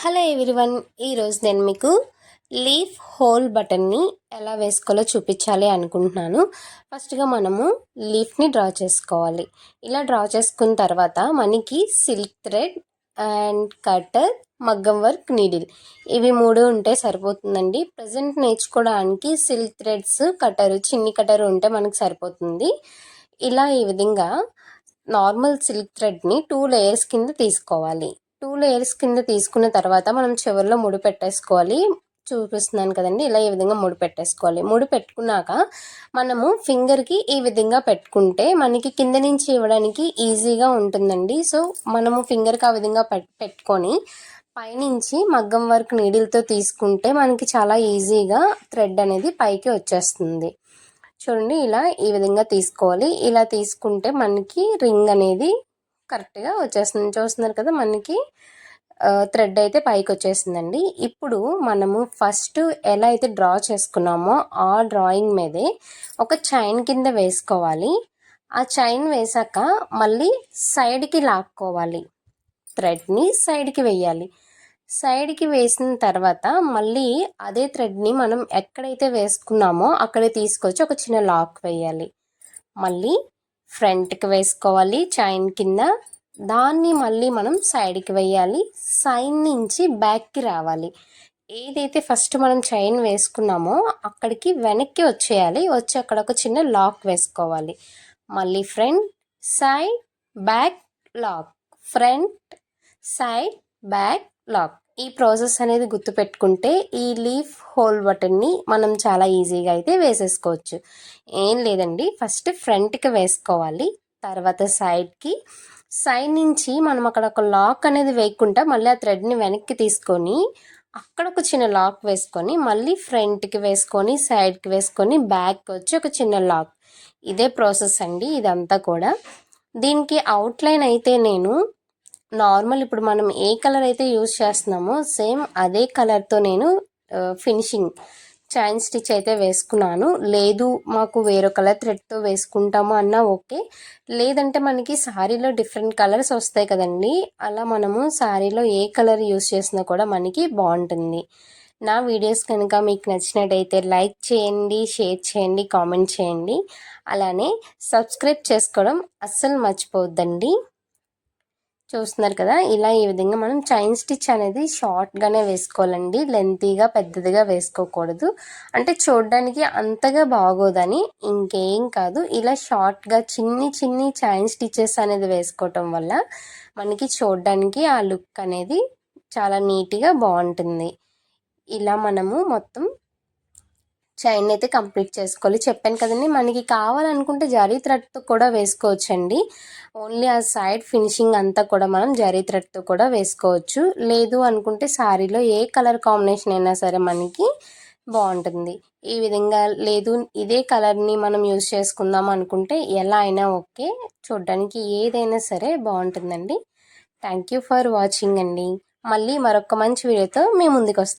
Hello everyone ఈరోజు నేను మీకు లీఫ్ హోల్ బటన్ని ఎలా వేసుకోవాలో చూపించాలి అనుకుంటున్నాను. ఫస్ట్గా మనము లీఫ్ని డ్రా చేసుకోవాలి. ఇలా డ్రా చేసుకున్న తర్వాత మనకి సిల్క్ థ్రెడ్ అండ్ కటర్ మగ్గం వర్క్ నీడిల్ ఇవి మూడు ఉంటే సరిపోతుందండి. ప్రజెంట్ నేర్చుకోవడానికి సిల్క్ థ్రెడ్స్ కటరు చిన్ని కటరు ఉంటే మనకు సరిపోతుంది. ఇలా ఈ విధంగా నార్మల్ సిల్క్ థ్రెడ్ని టూ లేయర్స్ కింద తీసుకోవాలి. టూ లేయర్స్ కింద తీసుకున్న తర్వాత మనం చివరిలో ముడి పెట్టేసుకోవాలి. చూపిస్తున్నాను కదండి ఇలా ఈ విధంగా ముడి పెట్టేసుకోవాలి. ముడి పెట్టుకున్నాక మనము ఫింగర్కి ఈ విధంగా పెట్టుకుంటే మనకి కింద నుంచి ఇవ్వడానికి ఈజీగా ఉంటుందండి. సో మనము ఫింగర్కి ఆ విధంగా పెట్టుకొని పైనుంచి మగ్గం వర్క్ నీడిల్తో తీసుకుంటే మనకి చాలా ఈజీగా థ్రెడ్ అనేది పైకి వచ్చేస్తుంది. చూడండి ఇలా ఈ విధంగా తీసుకోవాలి. ఇలా తీసుకుంటే మనకి రింగ్ అనేది కరెక్ట్గా వచ్చేస్తుంది. చూస్తున్నారు కదా మనకి. థ్రెడ్ అయితే పైకి వచ్చేసిందండి. ఇప్పుడు మనము ఫస్ట్ ఎలా అయితే డ్రా చేసుకున్నామో ఆ డ్రాయింగ్ మీదే ఒక చైన్ కింద వేసుకోవాలి. ఆ చైన్ వేసాక మళ్ళీ సైడ్కి లాక్కోవాలి. థ్రెడ్ని సైడ్కి వేయాలి. సైడ్కి వేసిన తర్వాత మళ్ళీ అదే థ్రెడ్ని మనం ఎక్కడైతే వేసుకున్నామో అక్కడే తీసుకొచ్చి ఒక చిన్న లాక్ వేయాలి. మళ్ళీ ఫ్రంట్కి వేసుకోవాలి చైన్ కింద. దాన్ని మళ్ళీ మనం సైడ్కి వేయాలి. సైడ్ నుంచి బ్యాక్కి రావాలి. ఏదైతే ఫస్ట్ మనం చైన్ వేసుకున్నామో అక్కడికి వెనక్కి వచ్చేయాలి. వచ్చి అక్కడ ఒక చిన్న లాక్ వేసుకోవాలి. మళ్ళీ front side back lock. Front side back lock. ఈ ప్రాసెస్ అనేది గుర్తుపెట్టుకుంటే ఈ లీఫ్ హోల్ బటన్ని మనం చాలా ఈజీగా అయితే వేసేసుకోవచ్చు. ఏం లేదండి ఫస్ట్ ఫ్రంట్కి వేసుకోవాలి తర్వాత సైడ్కి. సైడ్ నుంచి మనం అక్కడ ఒక లాక్ అనేది వేయకుండా మళ్ళీ ఆ థ్రెడ్ని వెనక్కి తీసుకొని అక్కడ ఒక చిన్న లాక్ వేసుకొని మళ్ళీ ఫ్రంట్కి వేసుకొని సైడ్కి వేసుకొని బ్యాక్ వచ్చి ఒక చిన్న లాక్. ఇదే ప్రాసెస్ అండి ఇదంతా కూడా. దీనికి అవుట్లైన్ అయితే నేను నార్మల్ ఇప్పుడు మనం ఏ కలర్ అయితే యూజ్ చేస్తున్నామో సేమ్ అదే కలర్తో నేను ఫినిషింగ్ చైన్ స్టిచ్ అయితే వేసుకున్నాను. లేదు మాకు వేరే కలర్ థ్రెడ్తో వేసుకుంటాము అన్నా ఓకే. లేదంటే మనకి శారీలో డిఫరెంట్ కలర్స్ వస్తాయి కదండి. అలా మనము శారీలో ఏ కలర్ యూస్ చేసినా కూడా మనకి బాగుంటుంది. నా వీడియోస్ కనుక మీకు నచ్చినట్టయితే లైక్ చేయండి షేర్ చేయండి కామెంట్ చేయండి. అలానే సబ్స్క్రైబ్ చేసుకోవడం అస్సలు మర్చిపోవద్దండి. చూస్తున్నారు కదా ఇలా ఈ విధంగా మనం చైన్ స్టిచ్ అనేది షార్ట్గానే వేసుకోవాలండి. లెంతీగా పెద్దదిగా వేసుకోకూడదు. అంటే చూడడానికి అంతగా బాగోదని ఇంకేం కాదు. ఇలా షార్ట్గా చిన్ని చిన్ని చైన్ స్టిచెస్ అనేది వేసుకోవటం వల్ల మనకి చూడడానికి ఆ లుక్ అనేది చాలా నీట్గా బాగుంటుంది. ఇలా మనము మొత్తం చైన్ అయితే కంప్లీట్ చేసుకోవాలి. చెప్పాను కదండి మనకి కావాలనుకుంటే జరీ థ్రెడ్తో కూడా వేసుకోవచ్చండి. ఓన్లీ ఆ సైడ్ ఫినిషింగ్ అంతా కూడా మనం జరీ థ్రెడ్తో కూడా వేసుకోవచ్చు. లేదు అనుకుంటే శారీలో ఏ కలర్ కాంబినేషన్ అయినా సరే మనకి బాగుంటుంది. ఈ విధంగా లేదు ఇదే కలర్ని మనం యూజ్ చేసుకుందాం అనుకుంటే ఎలా అయినా ఓకే. చూడడానికి ఏదైనా సరే బాగుంటుందండి. థ్యాంక్ యూ ఫర్ వాచింగ్ అండి. మళ్ళీ మరొక మంచి వీడియోతో మేము ముందుకు వస్తాం